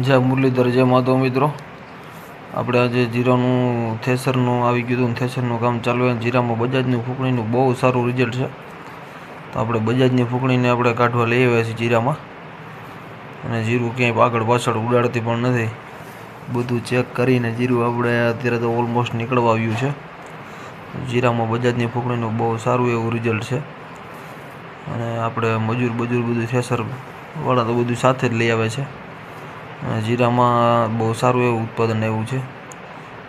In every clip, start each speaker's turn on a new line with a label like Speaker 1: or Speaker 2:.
Speaker 1: જય મુરલીધર, જય માધવ મિત્રો. આપણે આજે જીરાનું, થેસરનું આવી ગયું હતું થેસરનું કામ ચાલુ હોય જીરામાં બજાજની ફૂંકણીનું બહુ સારું રિઝલ્ટ છે. તો આપણે બજાજની ફૂંકણીને આપણે કાઢવા લઈ આવ્યા છીએ જીરામાં. અને જીરું ક્યાંય આગળ પાછળ ઉડાડતી પણ નથી. બધું ચેક કરીને જીરું આપણે અત્યારે તો ઓલમોસ્ટ નીકળવા આવ્યું છે. જીરામાં બજાજની ફૂંકણીનું બહુ સારું એવું રિઝલ્ટ છે. અને આપણે મજૂર બજૂર બધું થેસર વાળા તો બધું સાથે જ લઈ આવે છે. જીરામાં બહુ સારું એવું ઉત્પાદન આવ્યું છે.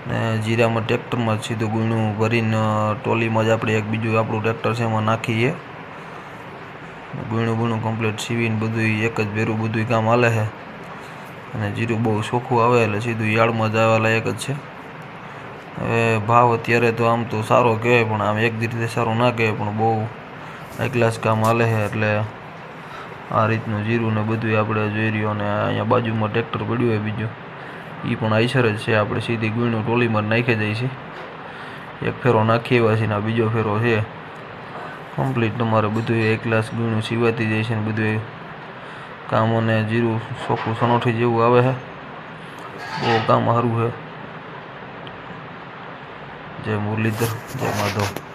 Speaker 1: ને જીરામાં ટ્રેક્ટરમાં સીધું ગુણું ભરીને ટોલીમાં જ આપણે એક બીજું આપણું ટ્રેક્ટર છે એમાં નાખીએ. ગુણું ગુણું કમ્પ્લીટ સીવીને બધું એક જ ભેરું બધું કામ હાલે છે. અને જીરું બહુ ચોખ્ખું આવે એટલે સીધું યાર્ડમાં જ આવવા લાયક જ છે. હવે ભાવ અત્યારે તો આમ તો સારો કહેવાય, પણ આમ એક રીતે સારો ના કહેવાય, પણ બહુ એકલાસ ક્લાસ કામ હાલે છે એટલે આ રીતનું જીરું ને બધું આપણે જોઈ રહ્યો અને અહીંયા બાજુમાં ટ્રેક્ટર પડ્યું હોય બીજું. એ પણ આઈસર જ છે, આપણે સીધી ગુણનું ટોલીમાં નાખી જાય છીએ. એક ફેરો નાખી એવા છીએ ને આ બીજો ફેરો છે. કમ્પ્લીટ તમારે બધું એક ગ્લાસ ગુણું સીવાતી જાય છે ને બધું કામ અને જીરું ચોખ્ખું સનોઠી જેવું આવે છે. બહુ કામ સારું છે. જય મુરલીધર, જય માધવ.